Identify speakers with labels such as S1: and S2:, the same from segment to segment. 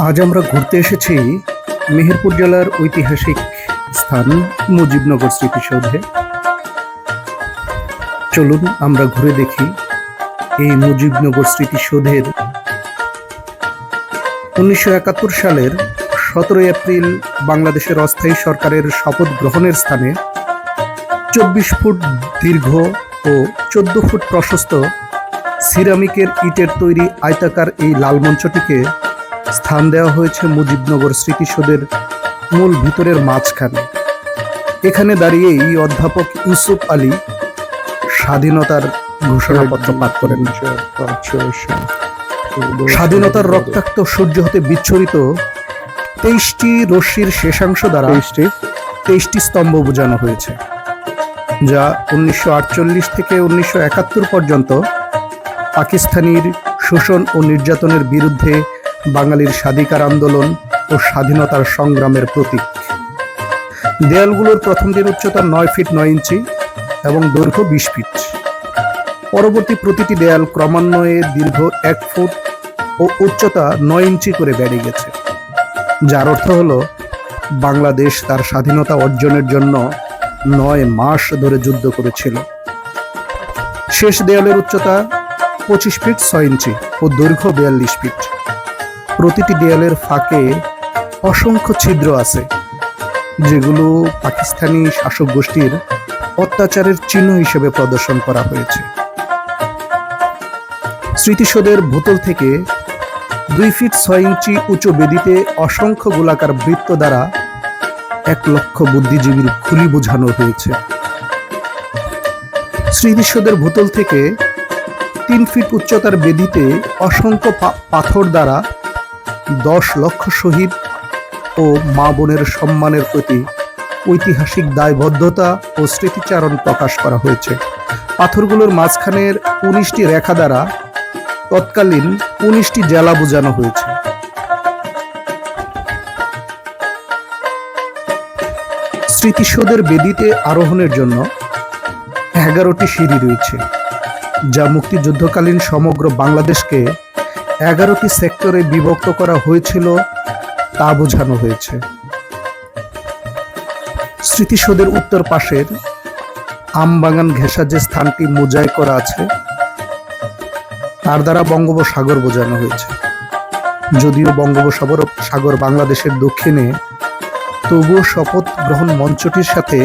S1: আজ আমরা ঘুরতে এসেছি মেহেরপুর জেলার ঐতিহাসিক স্থান মুজিবনগর স্মৃতিসৌধে। চলুন আমরা ঘুরে দেখি এই মুজিবনগর স্মৃতিসৌধের উনিশশো একাত্তর সালের সতেরোই এপ্রিল বাংলাদেশের অস্থায়ী সরকারের শপথ গ্রহণের স্থানে চব্বিশ ফুট দীর্ঘ ও চোদ্দ ফুট প্রশস্ত সিরামিকের ইটের তৈরি আয়তাকার এই লাল মঞ্চটিকে স্থান দেওয়া হয়েছে মুজিবনগর স্মৃতিসৌধের মূল ভিতরের মাঝখানে। এখানে দাঁড়িয়েই অধ্যাপক ইউসুফ আলী স্বাধীনতার ঘোষণাপত্র পাঠ করেন। স্বাধীনতার রক্তাক্ত সূর্য হতে বিচ্ছুরিত তেইশটি রশ্মির শেষাংশ দ্বারা তেইশটি? স্তম্ভ বোঝানো হয়েছে যা উনিশশো আটচল্লিশ থেকে উনিশশো একাত্তর পর্যন্ত পাকিস্তানির শোষণ ও নির্যাতনের বিরুদ্ধে বাঙালির স্বাধিকার আন্দোলন ও স্বাধীনতার সংগ্রামের প্রতীক। দেয়ালগুলোর প্রথম দিন উচ্চতা নয় ফিট নয় ইঞ্চি এবং দৈর্ঘ্য বিশ ফিট। পরবর্তী প্রতিটি দেয়াল ক্রমান্বয়ে দীর্ঘ এক ফুট ও উচ্চতা নয় ইঞ্চি করে বেড়ে গেছে। যার অর্থ হলো, বাংলাদেশ তার স্বাধীনতা অর্জনের জন্য নয় মাস ধরে যুদ্ধ করেছিল। শেষ দেয়ালের উচ্চতা পঁচিশ ফিট ছয় ইঞ্চি ও দৈর্ঘ্য বিয়াল্লিশ ফিট। প্রতিটি দেয়ালের ফাঁকে অসংখ্য ছিদ্র আছে, যেগুলো পাকিস্তানি শাসক গোষ্ঠীর অত্যাচারের চিহ্ন হিসেবে প্রদর্শন করা হয়েছে। স্মৃতিসৌধের ভূতল থেকে দুই ফিট ছয় ইঞ্চি উঁচু বেদিতে অসংখ্য গোলাকার বৃত্ত দ্বারা এক লক্ষ বুদ্ধিজীবীর খুলি বোঝানো হয়েছে। স্মৃতিসৌধের ভূতল থেকে তিন ফিট উচ্চতার বেদিতে অসংখ্য পাথর দ্বারা দশ লক্ষ শহীদ ও মা বোনের সম্মানের প্রতি ঐতিহাসিক দায়বদ্ধতা ও স্মৃতিচারণ প্রকাশ করা হয়েছে। পাথরগুলোর মাঝখানের উনিশটি রেখা দ্বারা তৎকালীন উনিশটি জেলা বোঝানো হয়েছে। স্মৃতিসৌধের বেদিতে আরোহণের জন্য এগারোটি সিঁড়ি রয়েছে, যা মুক্তিযুদ্ধকালীন সমগ্র বাংলাদেশকে এগারোটি সেক্টরে বিভক্ত করা হয়েছিল তা বোঝানো হয়েছে। স্মৃতিসৌধের উত্তর পাশের আমবাগান ঘেঁষা যে স্থানটি মোজাই করা আছে, তার দ্বারা বঙ্গোপসাগর বোঝানো হয়েছে। যদিও বঙ্গোপসাগর সাগর বাংলাদেশের দক্ষিণে, তবুও শপথ গ্রহণ মঞ্চটির সাথে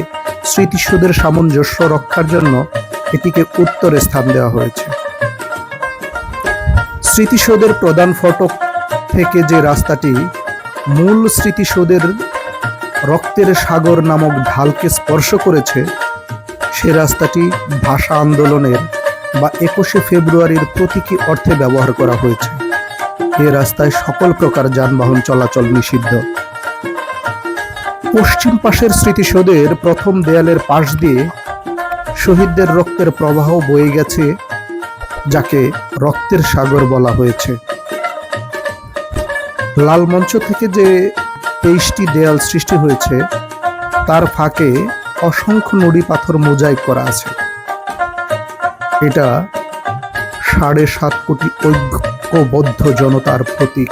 S1: স্মৃতিসৌধের সামঞ্জস্য রক্ষার জন্য এটিকে উত্তরে স্থান দেওয়া হয়েছে। স্মৃতিসৌধের প্রধান ফটক থেকে যে রাস্তাটি, মূল স্মৃতিসৌধের রক্তের সাগর নামক ঢালকে স্পর্শ করেছে, সে রাস্তাটি ভাষা আন্দোলনের বা একুশে ফেব্রুয়ারির প্রতীকী অর্থে ব্যবহার করা হয়েছে। এ রাস্তায় সকল প্রকার যানবাহন চলাচল নিষিদ্ধ। পশ্চিম পাশের স্মৃতিসৌধের প্রথম দেয়ালের পাশ দিয়ে শহীদদের রক্তের প্রবাহ বয়ে গেছে যাকে রক্তের সাগর বলা হয়েছে। লাল মঞ্চ থেকে যে তেইশটি দেয়াল সৃষ্টি হয়েছে, তার ফাঁকে অসংখ্য নুড়ি পাথর মোজাই করা আছে। এটা সাড়ে সাত কোটি ঐক্যবদ্ধ জনতার প্রতীক।